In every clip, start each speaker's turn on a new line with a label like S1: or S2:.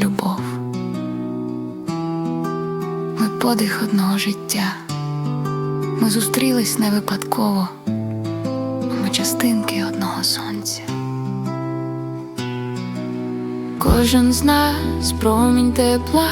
S1: любов. Ми подих одного життя. Ми зустрілись не випадково. Ми частинки одного сонця. Кожен з нас промінь тепла,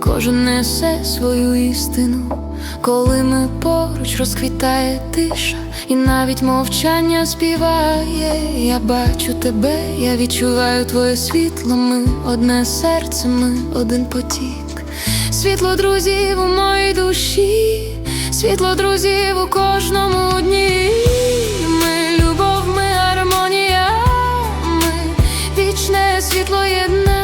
S1: кожен несе свою істину. Коли ми поруч розквітає тиша, і навіть мовчання співає. Я бачу тебе, я відчуваю твоє світло. Ми одне серце, ми один потік. Світло друзів у моїй душі, світло друзів у кожному дні. Ми любов, ми гармонія, ми вічне світло єднання.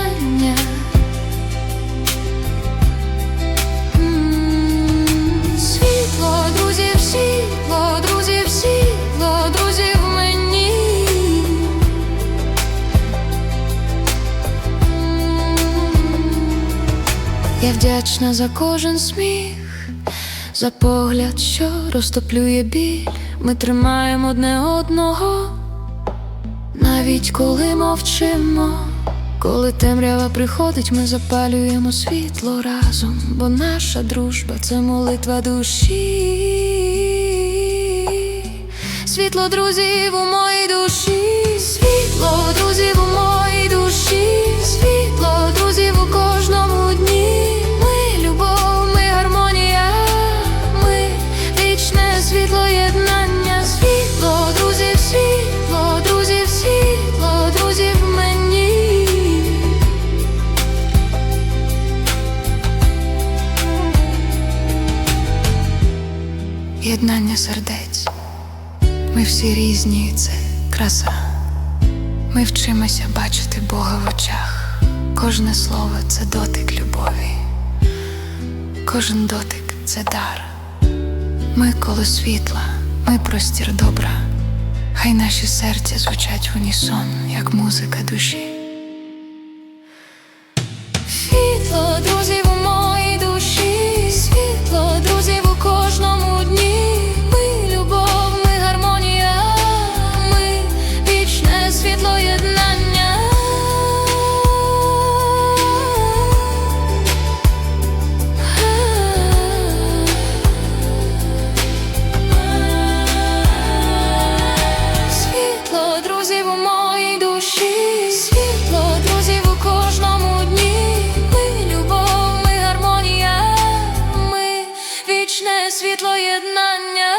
S1: Я вдячна за кожен сміх, за погляд, що розтоплює біль. Ми тримаємо одне одного, навіть коли мовчимо. Коли темрява приходить, ми запалюємо світло разом, бо наша дружба це молитва душі. Світло друзів у моїй душі, світло друзів Єднання сердець. Ми всі різні, це краса. Ми вчимося бачити Бога в очах. Кожне слово це дотик любові. Кожен дотик це дар. Ми коло світла, ми простір добра. Хай наші серця звучать в унісон, як музика душі. вічне світло єднання.